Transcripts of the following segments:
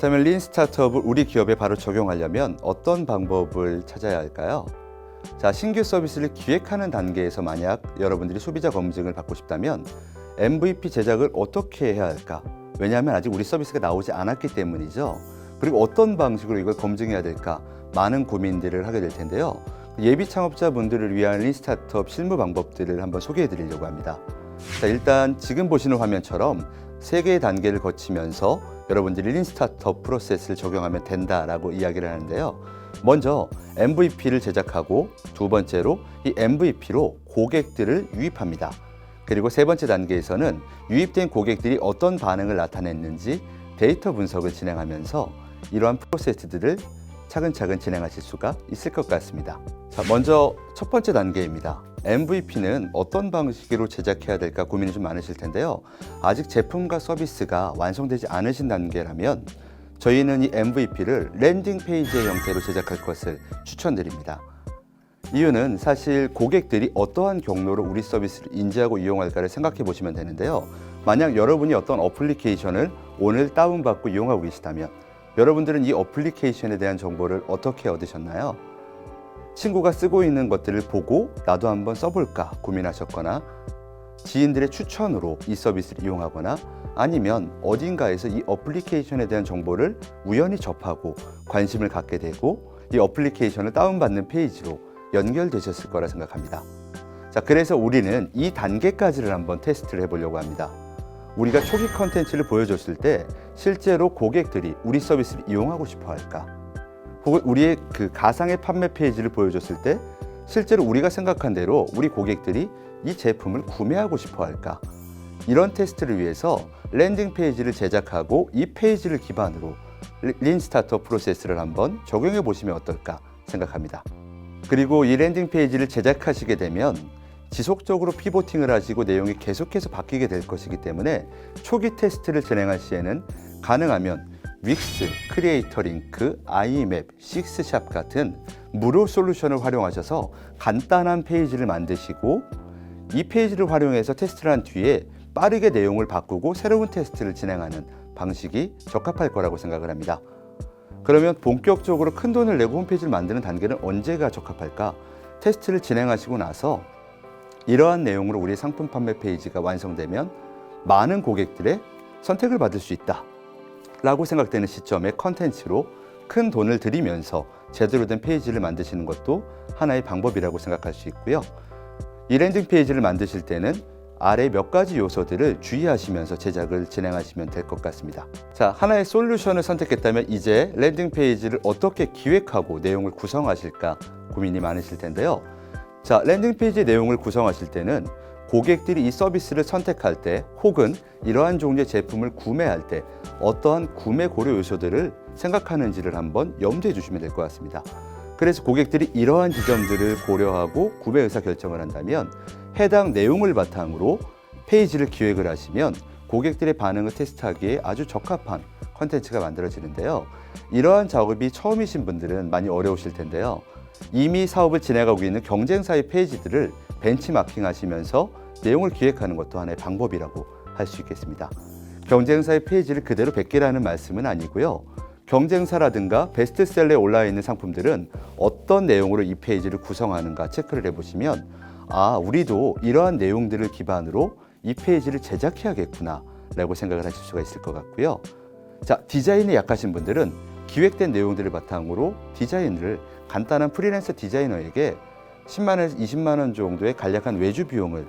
그렇다면 린 스타트업을 우리 기업에 바로 적용하려면 어떤 방법을 찾아야 할까요? 자, 신규 서비스를 기획하는 단계에서 만약 여러분들이 소비자 검증을 받고 싶다면 MVP 제작을 어떻게 해야 할까? 왜냐하면 아직 우리 서비스가 나오지 않았기 때문이죠. 그리고 어떤 방식으로 이걸 검증해야 될까? 많은 고민들을 하게 될 텐데요. 예비 창업자분들을 위한 린 스타트업 실무 방법들을 한번 소개해 드리려고 합니다. 자, 일단 지금 보시는 화면처럼 세 개의 단계를 거치면서 여러분들이 린 스타트업 프로세스를 적용하면 된다라고 이야기를 하는데요. 먼저 MVP를 제작하고 두 번째로 이 MVP로 고객들을 유입합니다. 그리고 세 번째 단계에서는 유입된 고객들이 어떤 반응을 나타냈는지 데이터 분석을 진행하면서 이러한 프로세스들을 차근차근 진행하실 수가 있을 것 같습니다. 자, 먼저 첫 번째 단계입니다. MVP는 어떤 방식으로 제작해야 될까 고민이 좀 많으실 텐데요. 아직 제품과 서비스가 완성되지 않으신 단계라면 저희는 이 MVP를 랜딩 페이지의 형태로 제작할 것을 추천드립니다. 이유는 사실 고객들이 어떠한 경로로 우리 서비스를 인지하고 이용할까를 생각해 보시면 되는데요. 만약 여러분이 어떤 어플리케이션을 오늘 다운받고 이용하고 계시다면 여러분들은 이 어플리케이션에 대한 정보를 어떻게 얻으셨나요? 친구가 쓰고 있는 것들을 보고 나도 한번 써볼까 고민하셨거나 지인들의 추천으로 이 서비스를 이용하거나 아니면 어딘가에서 이 어플리케이션에 대한 정보를 우연히 접하고 관심을 갖게 되고 이 어플리케이션을 다운받는 페이지로 연결되셨을 거라 생각합니다. 자, 그래서 우리는 이 단계까지를 한번 테스트를 해보려고 합니다. 우리가 초기 컨텐츠를 보여줬을 때 실제로 고객들이 우리 서비스를 이용하고 싶어 할까? 혹은 우리의 그 가상의 판매 페이지를 보여줬을 때 실제로 우리가 생각한 대로 우리 고객들이 이 제품을 구매하고 싶어 할까? 이런 테스트를 위해서 랜딩 페이지를 제작하고 이 페이지를 기반으로 린 스타트업 프로세스를 한번 적용해 보시면 어떨까 생각합니다. 그리고 이 랜딩 페이지를 제작하시게 되면 지속적으로 피보팅을 하시고 내용이 계속해서 바뀌게 될 것이기 때문에 초기 테스트를 진행할 시에는 가능하면 윅스, 크리에이터 링크, 아이맵, 식스샵 같은 무료 솔루션을 활용하셔서 간단한 페이지를 만드시고 이 페이지를 활용해서 테스트를 한 뒤에 빠르게 내용을 바꾸고 새로운 테스트를 진행하는 방식이 적합할 거라고 생각을 합니다. 그러면 본격적으로 큰 돈을 내고 홈페이지를 만드는 단계는 언제가 적합할까? 테스트를 진행하시고 나서 이러한 내용으로 우리 상품 판매 페이지가 완성되면 많은 고객들의 선택을 받을 수 있다. 라고 생각되는 시점에 컨텐츠로 큰 돈을 들이면서 제대로 된 페이지를 만드시는 것도 하나의 방법이라고 생각할 수 있고요. 이 랜딩 페이지를 만드실 때는 아래 몇 가지 요소들을 주의하시면서 제작을 진행하시면 될 것 같습니다. 자, 하나의 솔루션을 선택했다면 이제 랜딩 페이지를 어떻게 기획하고 내용을 구성하실까 고민이 많으실 텐데요. 자, 랜딩 페이지 내용을 구성하실 때는 고객들이 이 서비스를 선택할 때 혹은 이러한 종류의 제품을 구매할 때 어떠한 구매 고려 요소들을 생각하는지를 한번 염두에 주시면 될 것 같습니다. 그래서 고객들이 이러한 지점들을 고려하고 구매 의사 결정을 한다면 해당 내용을 바탕으로 페이지를 기획을 하시면 고객들의 반응을 테스트하기에 아주 적합한 컨텐츠가 만들어지는데요. 이러한 작업이 처음이신 분들은 많이 어려우실 텐데요. 이미 사업을 진행하고 있는 경쟁사의 페이지들을 벤치마킹 하시면서 내용을 기획하는 것도 하나의 방법이라고 할 수 있겠습니다. 경쟁사의 페이지를 그대로 베끼라는 말씀은 아니고요. 경쟁사라든가 베스트셀러에 올라 있는 상품들은 어떤 내용으로 이 페이지를 구성하는가 체크를 해보시면 아, 우리도 이러한 내용들을 기반으로 이 페이지를 제작해야겠구나 라고 생각을 하실 수가 있을 것 같고요. 자, 디자인에 약하신 분들은 기획된 내용들을 바탕으로 디자인을 간단한 프리랜서 디자이너에게 10만 원에서 20만 원 정도의 간략한 외주 비용을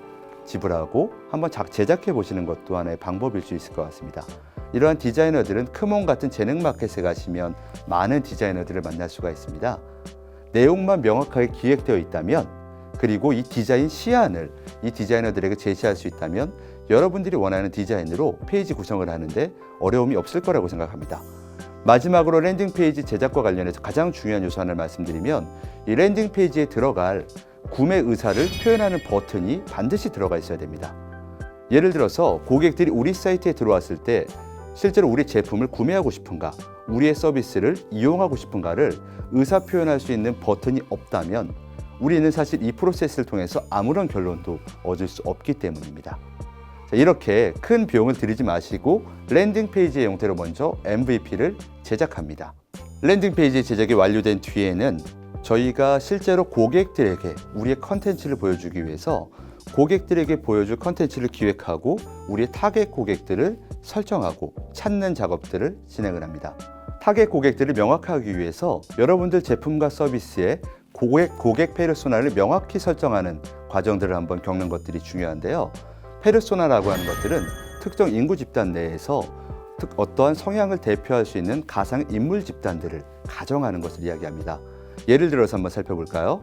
지불하고 한번 작- 제작해 보시는 것도 하나의 방법일 수 있을 것 같습니다. 이러한 디자이너들은 크몬 같은 재능 마켓에 가시면 많은 디자이너들을 만날 수가 있습니다. 내용만 명확하게 기획되어 있다면 그리고 이 디자인 시안을 이 디자이너들에게 제시할 수 있다면 여러분들이 원하는 디자인으로 페이지 구성을 하는데 어려움이 없을 거라고 생각합니다. 마지막으로 랜딩 페이지 제작과 관련해서 가장 중요한 요소 하나를 말씀드리면 이 랜딩 페이지에 들어갈 구매 의사를 표현하는 버튼이 반드시 들어가 있어야 됩니다. 예를 들어서 고객들이 우리 사이트에 들어왔을 때 실제로 우리 제품을 구매하고 싶은가, 우리의 서비스를 이용하고 싶은가를 의사 표현할 수 있는 버튼이 없다면 우리는 사실 이 프로세스를 통해서 아무런 결론도 얻을 수 없기 때문입니다. 자, 이렇게 큰 비용을 들이지 마시고 랜딩 페이지의 형태로 먼저 MVP를 제작합니다. 랜딩 페이지 제작이 완료된 뒤에는 저희가 실제로 고객들에게 우리의 컨텐츠를 보여주기 위해서 고객들에게 보여줄 컨텐츠를 기획하고 우리의 타겟 고객들을 설정하고 찾는 작업들을 진행을 합니다. 타겟 고객들을 명확하기 위해서 여러분들 제품과 서비스의 고객, 고객 페르소나를 명확히 설정하는 과정들을 한번 겪는 것들이 중요한데요. 페르소나라고 하는 것들은 특정 인구 집단 내에서 특 어떠한 성향을 대표할 수 있는 가상 인물 집단들을 가정하는 것을 이야기합니다. 예를 들어서 한번 살펴볼까요?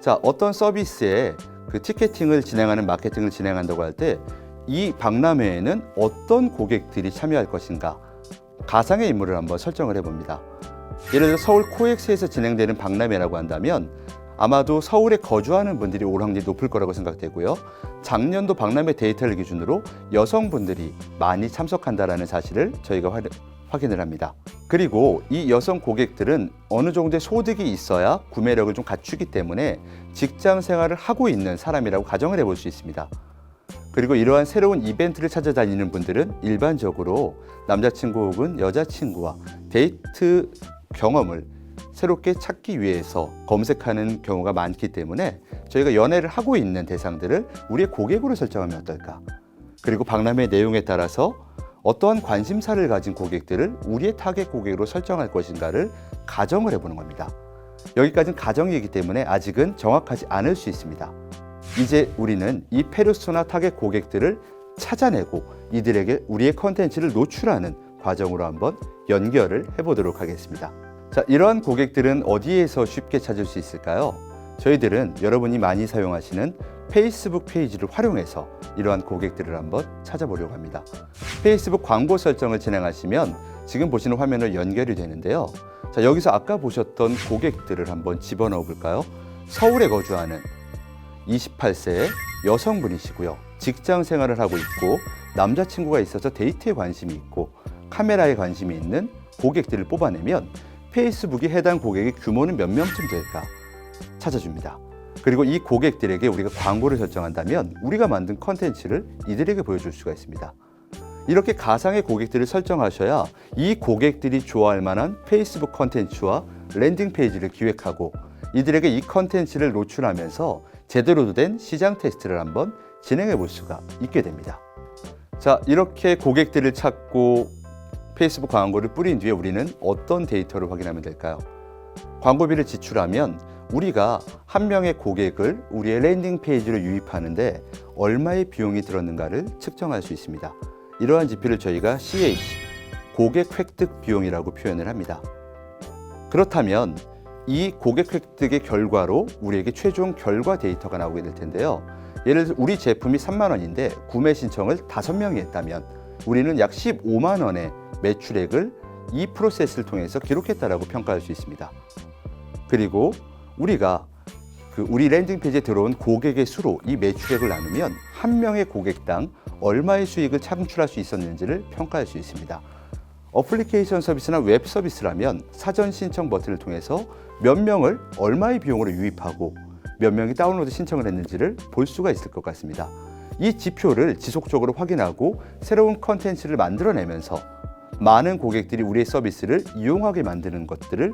자, 어떤 서비스에 그 티켓팅을 진행하는 마케팅을 진행한다고 할 때 이 박람회에는 어떤 고객들이 참여할 것인가 가상의 인물을 한번 설정을 해봅니다. 예를 들어 서울 코엑스에서 진행되는 박람회라고 한다면 아마도 서울에 거주하는 분들이 올 확률이 높을 거라고 생각되고요. 작년도 박람회 데이터를 기준으로 여성분들이 많이 참석한다라는 사실을 저희가 화- 확인을 합니다. 그리고 이 여성 고객들은 어느 정도의 소득이 있어야 구매력을 좀 갖추기 때문에 직장 생활을 하고 있는 사람이라고 가정을 해볼 수 있습니다. 그리고 이러한 새로운 이벤트를 찾아다니는 분들은 일반적으로 남자친구 혹은 여자친구와 데이트 경험을 새롭게 찾기 위해서 검색하는 경우가 많기 때문에 저희가 연애를 하고 있는 대상들을 우리의 고객으로 설정하면 어떨까? 그리고 박람회 내용에 따라서 어떠한 관심사를 가진 고객들을 우리의 타겟 고객으로 설정할 것인가를 가정을 해보는 겁니다. 여기까지는 가정이기 때문에 아직은 정확하지 않을 수 있습니다. 이제 우리는 이 페르소나 타겟 고객들을 찾아내고 이들에게 우리의 컨텐츠를 노출하는 과정으로 한번 연결을 해보도록 하겠습니다. 자, 이러한 고객들은 어디에서 쉽게 찾을 수 있을까요? 저희들은 여러분이 많이 사용하시는 페이스북 페이지를 활용해서 이러한 고객들을 한번 찾아보려고 합니다. 페이스북 광고 설정을 진행하시면 지금 보시는 화면을 연결이 되는데요. 자, 여기서 아까 보셨던 고객들을 한번 집어넣어 볼까요? 서울에 거주하는 28세의 여성분이시고요. 직장 생활을 하고 있고 남자친구가 있어서 데이트에 관심이 있고 카메라에 관심이 있는 고객들을 뽑아내면 페이스북이 해당 고객의 규모는 몇 명쯤 될까 찾아줍니다. 그리고 이 고객들에게 우리가 광고를 설정한다면 우리가 만든 컨텐츠를 이들에게 보여줄 수가 있습니다. 이렇게 가상의 고객들을 설정하셔야 이 고객들이 좋아할 만한 페이스북 컨텐츠와 랜딩 페이지를 기획하고 이들에게 이 컨텐츠를 노출하면서 제대로 된 시장 테스트를 한번 진행해 볼 수가 있게 됩니다. 자, 이렇게 고객들을 찾고 페이스북 광고를 뿌린 뒤에 우리는 어떤 데이터를 확인하면 될까요? 광고비를 지출하면 우리가 한 명의 고객을 우리의 랜딩 페이지로 유입하는데 얼마의 비용이 들었는가를 측정할 수 있습니다. 이러한 지표를 저희가 CH, 고객 획득 비용이라고 표현을 합니다. 그렇다면 이 고객 획득의 결과로 우리에게 최종 결과 데이터가 나오게 될 텐데요. 예를 들어 우리 제품이 3만 원인데 구매 신청을 5명이 했다면 우리는 약 15만 원의 매출액을 이 프로세스를 통해서 기록했다라고 평가할 수 있습니다. 그리고 우리가 그 우리 랜딩 페이지에 들어온 고객의 수로 이 매출액을 나누면 한 명의 고객당 얼마의 수익을 창출할 수 있었는지를 평가할 수 있습니다. 어플리케이션 서비스나 웹 서비스라면 사전 신청 버튼을 통해서 몇 명을 얼마의 비용으로 유입하고 몇 명이 다운로드 신청을 했는지를 볼 수가 있을 것 같습니다. 이 지표를 지속적으로 확인하고 새로운 컨텐츠를 만들어내면서 많은 고객들이 우리의 서비스를 이용하게 만드는 것들을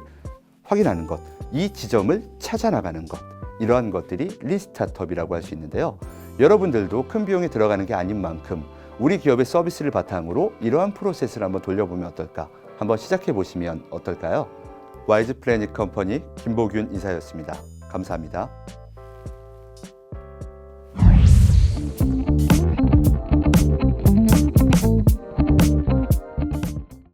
확인하는 것, 이 지점을 찾아 나가는 것, 이러한 것들이 리스타트업이라고 할 수 있는데요. 여러분들도 큰 비용이 들어가는 게 아닌 만큼 우리 기업의 서비스를 바탕으로 이러한 프로세스를 한번 돌려보면 어떨까? 한번 시작해 보시면 어떨까요? 와이즈 플래닛 컴퍼니 김보균 이사였습니다. 감사합니다.